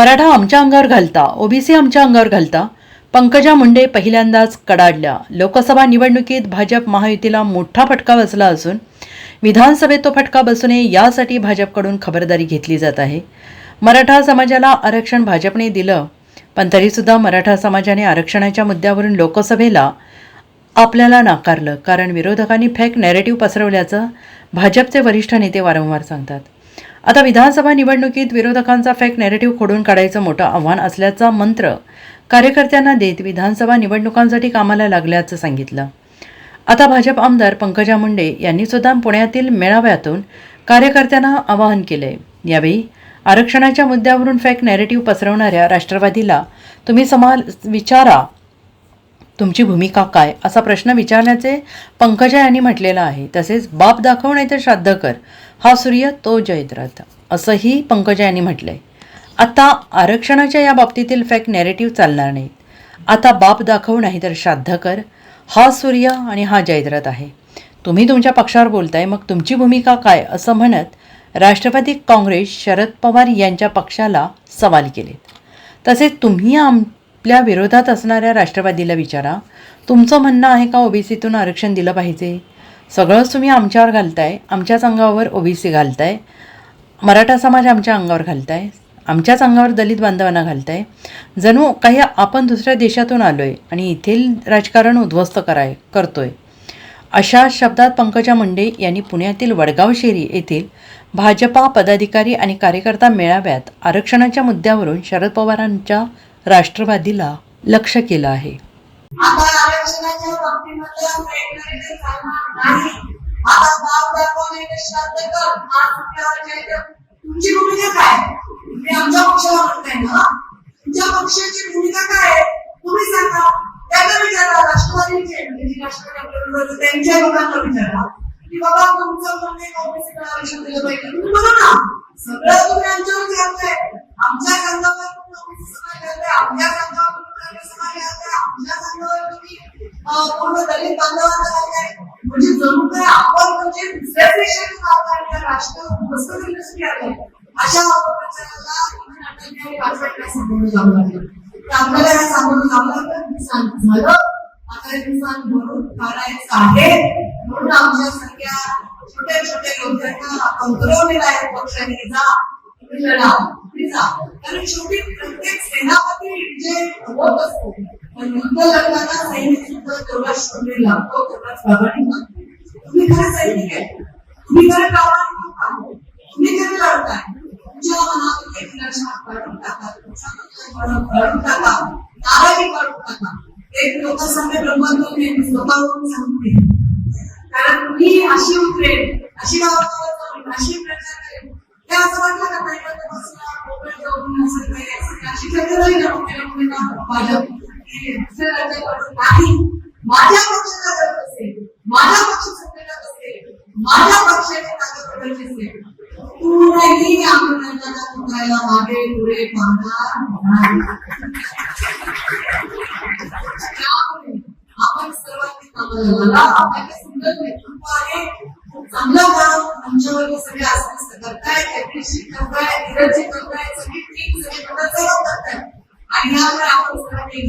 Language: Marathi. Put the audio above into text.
मराठा आमच्या अंगावर घालता ओबीसी आमच्या अंगावर घालता. पंकजा मुंडे पहिल्यांदाच कडाडल्या. लोकसभा निवडणुकीत भाजप महायुतीला मोठा फटका बसला असून विधानसभेत तो फटका बसू नये यासाठी भाजपकडून खबरदारी घेतली जात आहे. मराठा समाजाला आरक्षण भाजपने दिलं पण तरीसुद्धा मराठा समाजाने आरक्षणाच्या मुद्द्यावरून लोकसभेला आपल्याला नाकारलं. कारण विरोधकांनी फेक नॅरेटिव्ह पसरवल्याचं भाजपचे वरिष्ठ नेते वारंवार सांगतात. आता विधानसभा निवडणुकीत विरोधकांचा फेक नॅरेटिव्ह खोडून काढायचं मोठं आव्हान असल्याचा मंत्र कार्यकर्त्यांना देत विधानसभा निवडणुकांसाठी कामाला लागल्याचं सांगितलं. आता भाजप आमदार पंकजा मुंडे यांनी सुद्धा पुण्यातील मेळाव्यातून कार्यकर्त्यांना आवाहन केलंय. यावेळी आरक्षणाच्या मुद्द्यावरून फेक नॅरेटिव्ह पसरवणाऱ्या राष्ट्रवादीला तुम्ही समाल विचारा. तुमची भूमिका काय? असा प्रश्न विचारण्याचे पंकजा यांनी म्हटलेला आहे. तसेच बाप दाखव नाही तर श्राद्ध कर हा सूर्य तो जयद्रथ असंही पंकजा यांनी म्हटलंय. आता आरक्षणाच्या या बाबतीतील फेक नॅरेटिव्ह चालणार नाहीत. आता बाप दाखव नाही तर श्राद्ध कर. हा सूर्य आणि हा जयद्रथ आहे. तुम्ही तुमच्या पक्षावर बोलताय मग तुमची भूमिका काय असं म्हणत राष्ट्रवादी काँग्रेस शरद पवार यांच्या पक्षाला सवाल केलेत तसेच तुम्ही आपल्या विरोधात असणाऱ्या राष्ट्रवादीला विचारा. तुमचं म्हणणं आहे का ओबीसीतून आरक्षण दिलं पाहिजे? सगळंच तुम्ही आमच्यावर घालताय आमच्याच अंगावर ओबीसी घालताय मराठा समाज आमच्या अंगावर घालताय आमच्याच अंगावर दलित बांधवांना घालताय. जणू काही आपण दुसऱ्या देशातून आलो आहे आणि येथील राजकारण उद्ध्वस्त कराय करतोय. अशा शब्दात पंकजा मुंडे यांनी पुण्यातील वडगाव शेरी येथील भाजपा पदाधिकारी आणि कार्यकर्ता मेळाव्यात आरक्षणाच्या मुद्द्यावरून शरद पवारांच्या राष्ट्रवादीला लक्ष केलं आहे. नाही आता बाप दाखवणे श्राद्ध कर हा सुटल्यावर तुमची भूमिका काय मी आमच्या पक्षाला म्हणताय ना तुमच्या पक्षाची भूमिका काय आहे? तुम्ही सांगा त्यांना विचारा राष्ट्रवादीचे म्हणजे राष्ट्रवादी त्यांच्या लोकांना विचारा की बाबा तुमचं म्हणणे काँग्रेसला आरक्षण दिलं पाहिजे तुम्ही बघा ना सगळं तुम्ही आमच्यावर घालताय आमच्या संघावर तुम्ही काँग्रेस समाज घालताय आपल्या संघावर तुम्ही काँग्रेस समाज घालताय आमच्या संघावर तुम्ही पूर्ण दलित बांधवांना म्हणजे जणू काय आपण म्हणजे दुसऱ्या देशातून राष्ट्र वस्तू इंडस्ट्री आहे अशा सामोरं जावं लागलं आपल्याला या सामोरं जावं लागलं नुकसान झालं. आता नुकसान भरून काढायचं आहे. म्हणून आमच्यासारख्या छोट्या छोट्या योद्ध्यांना आपण पुरवलेला आहे. पक्षाने जा तुम्ही लढा तुम्ही जा. कारण शेवटी प्रत्येक सेनापती जे होत असतो युद्ध लढताना सैनिक सुद्धा तेवढा शून्य लागतो तेवढा प्रामाणिक लागतो. तुम्ही खरं सैनिक आहे. तुम्ही खरं प्रामाणिक तुम्ही खरं लढताय. तुमच्या मनातून एक लक्षात काढून टाका. तुमच्या काढून टाका. नाराजी काढून टाका. एक लोकसभे ब्रह्मत्व मी स्वतःहून सांगते कारण मी अशी उतरेल अशी गावात अशी प्रचार करेन. त्या असं वाटलं का नाही बसला मोबाईल जाऊन असं काही अशी चर्चा नाही ना माझ्या नाही माझ्या पक्षाला गरज असेल माझ्या पक्ष सत्तेला असेल माझ्या पक्षाचे कार्यकर्त्याचे असेल कुणीही आंदोलनाला उतरायला मागे पुढे पाहणार नाही. त्यामुळे आपण सर्वांनी कामाला लागा. आपल्याकडे सुंदर नेतृत्व आहे चांगलं काम आमच्यावर सगळे आसपास करताय ऍप्रिशिएट करताय धीरजी करताय सगळी टीम सगळे प्रकार आणि यावर आपण सर्वांनी